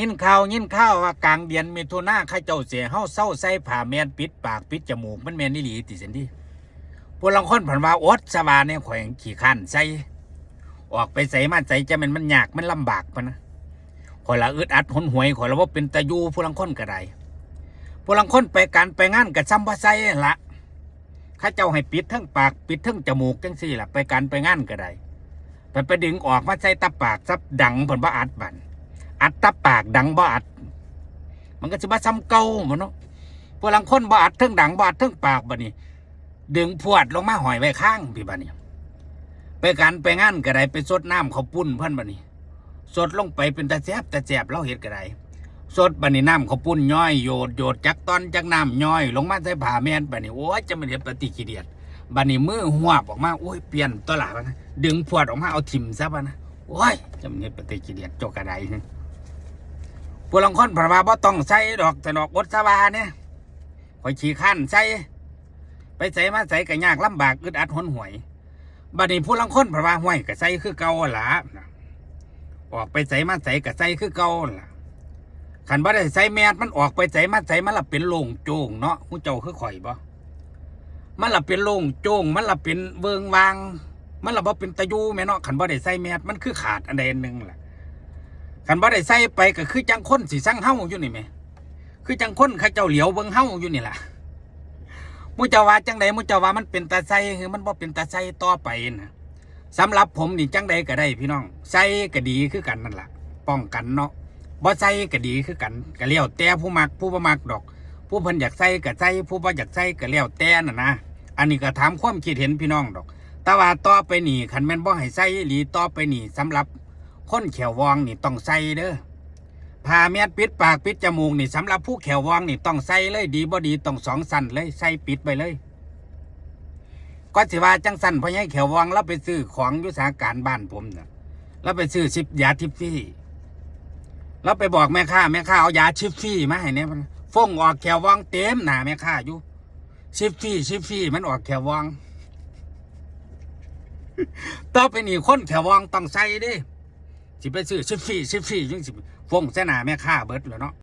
ยินข่าวยินข่าวว่ากลางเดือนมิถุนาข้าเจ้าเสียเฮาเศร้าใส่ผ้าแมนปิดปากปิดจมูกมันแมนนี่หลีติสันดีพวกลังคนผ่านว่าอดสบาเนี่ยข่อยขี้ข้านใส่ออกไปใส่มาใส่จะมันมันยากมันลำบากปะนะข่อยละอึดอัดหนหวยข่อยละว่าเป็นตะยูพวกลังคนก็ได้พวกลังคนไปการไปงานกับซ้ำว่าใส่ละข้าเจ้าให้ปิดทั้งปากปิดทั้งจมูกจังสี่ละไปการไปงานก็ได้ไปไปดึงออกมาใส่ตาปากซับดังผลว่าอัดบัน อัดตาปากดังบ่อัด มันก็จะมาซ้ำเก่าหมันเนาะพวกลังคนบ่อัดเทั้งดังบ่อัดเทั้งปากบัดนี้ ดึงพวดลงมาหอยไว้ข้างพี่บัดนี้ไปกันไปงานก็ไดไปสดน้ำเขาปุ้นเพิ่อนบัดนี้สดลงไปเป็นตาแซบตาแซบเราเห็ดก็ไดสดบัดนี้น้ำเขาปุ้นย่อยโยดโยดจักตอนจักน้ำย่อย ลงมาใส่ผ้าแมนบัดนี้โอ้ยจะมันเห็นปฏิกิริยาบัดนี้มือหัวออกมาโอ้ยเปลี่ยนตัวหลาบดนะดึงพวดออกมาเอาถิ่มซะบัดนะโอ้ยจะมันเห็นปฏิกิริยาโจกกระได ผู้ลังคนเพราะว่าบ่ต้องใส่ดอกแต่ดอกบดสบาเนี่ยข่อยขี้ขั้นใส่ไปใส่มาใส่ก็ยากลำบากอึดอัดหนหวยบัดนี้ผู้ลังคนเพราะว่าห้วยก็ใส่คือเก่าหล่ะออกไปใส่มาใส่ก็ใส่คือเก่าละขันบ่ได้ใส่แมสมันออกไปใส่มาใส่มันละเป็นโล่งโจงเนาะผู้เจ้าคือข่อยบ่มันละเป็นโล่งโจงมันละเป็นเบิงวาง มันละบ่เป็นตะยูแม่เนาะขันบ่ได้ใส่แมสมันคือขาดอันใดอันหนึ่งแหละ คันบ่ได้ใส่ไปก็คือจังคนสิสั่งเฮาอยู่นี่แหมคือจังคนเขาเจ้าเหลียวเบิ่งเฮาอยู่นี่ล่ะมุจาว่าจังใดมุจาว่ามันเป็นตาใส่คือมันบ่เป็นตาใส่ต่อไปนะสำหรับผมนี่จังใดก็ได้พี่น้องใส่ก็ดีคือกันนั่นล่ะป้องกันเนาะบ่ใส่ก็ดีคือกันก็แล้วแต่ผู้มักผู้บ่มักดอก ผู้เพิ่นอยากใส่ก็ใส่ผู้บ่อยากใส่ก็แล้วแต่น่ะนะอันนี้ก็ถามความคิดเห็นพี่น้องดอก แต่ว่าต่อไปนี่คันแม่นบ่ให้ใส่อีหลีต่อไปนี่สำหรับ คนแขววองนี่ต้องใส่เด้อผ้าเมียดปิดปากปิดจมูกนี่สำหรับผู้แขววองนี่ต้องใส่เลยดีบ่ดีต้องสองสั้นเลยใส่ปิดไปเลยก็สิว่าจังสั้นเพราะให้แขววองเราไปซื้อของยุสาการบ้านผมน่ะเราไปซื้อชิปยาทิฟฟี่เราไปบอกแม่ค้าแม่ค้าเอายาชิฟฟี่มาให้เนี่ยมันฟงออกแขววองเต็มหนาแม่ค้าอยู่ชิฟฟี่ชิฟฟี่มันออกแขววองต่อไปนี่คนแขววองต้องใส่ด้ สิไปซื้อซิฟฟี่ซิฟฟี่ยังสิฟงเสนาแม่ค้าเบิดแล้วเนาะ